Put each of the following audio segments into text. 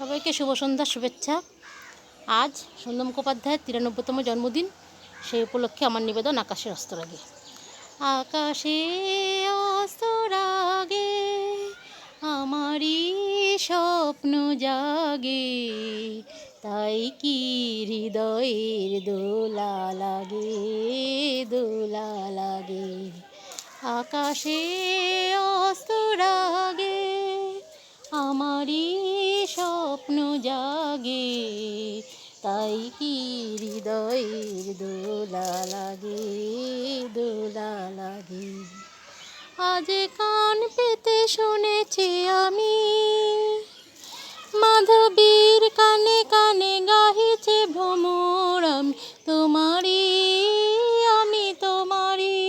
সবাইকে শুভ সন্ধ্যার শুভেচ্ছা। আজ সন্ধ্যা মুখোপাধ্যায়ের তিরানব্বইতম জন্মদিন। সেই উপলক্ষে আমার নিবেদন আকাশে আকাশের অস্তরাগে আকাশে অস্তরাগে আমারই স্বপ্ন জাগে। তাই কি হৃদয়ের দোলা লাগে দোলা লাগে। আকাশে জাগে তাই কি হৃদয়ের দোলা লাগে দোলা লাগে? আজ কান পেতে শুনেছি আমি, মাধবীর কানে কানে গাহিছে ভ্রমর আমি তোমারই আমি তোমারই।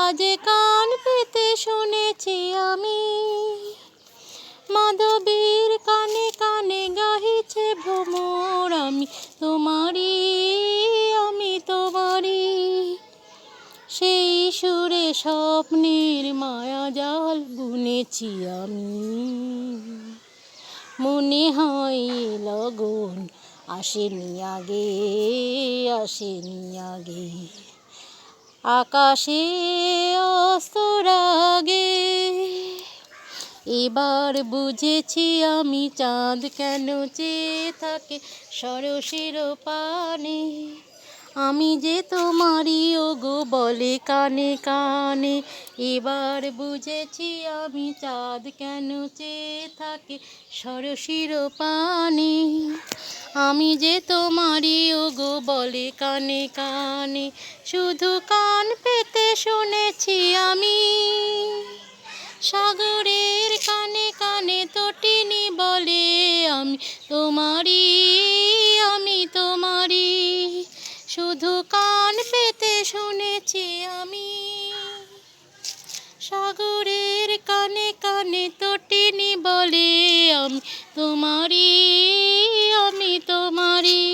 আজ কান পেতে শুনেছি আমি, মাধবীর ভ্রমর আমি তোমারই আমি তোমারই। সেই সুরে স্বপ্নের মায়া জাল বুনেছি আমি। মনে হয় লগন আসেনি আগে আসেনি আগে। আকাশে অস্তরাগে এবার বুঝেছি আমি চাঁদ কেন চেয়ে থাকে সরসের পানে। আমি যে তোমারই, ওগো, বলে কানে কানে। এবার বুঝেছি আমি চাঁদ কেন চেয়ে থাকে সরসির পানে। আমি যে তোমারই, ওগো, বলে কানে কানে। শুধু কান পেতে শুনেছি আমি। সাগরের আমি তোমারই, আমি তোমারি শুধু কান পেতে শুনেছি আমি। সাগরের কানে কানে তটিনি বলে আমি তোমারই, আমি তোমারি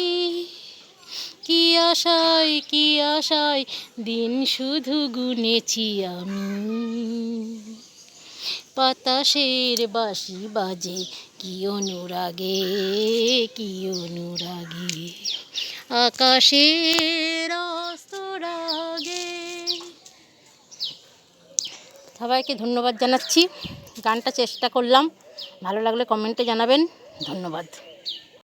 কি আশায় কি আশায় দিন শুধু গুনেছি আমি। বাতাসের বাঁশি বাজে, কি অনুরাগে কি অনুরাগে? আকাশের অস্তরাগে সবাইকে ধন্যবাদ জানাচ্ছি, গানটা চেষ্টা করলাম, ভালো লাগলে কমেন্টে জানাবেন, ধন্যবাদ।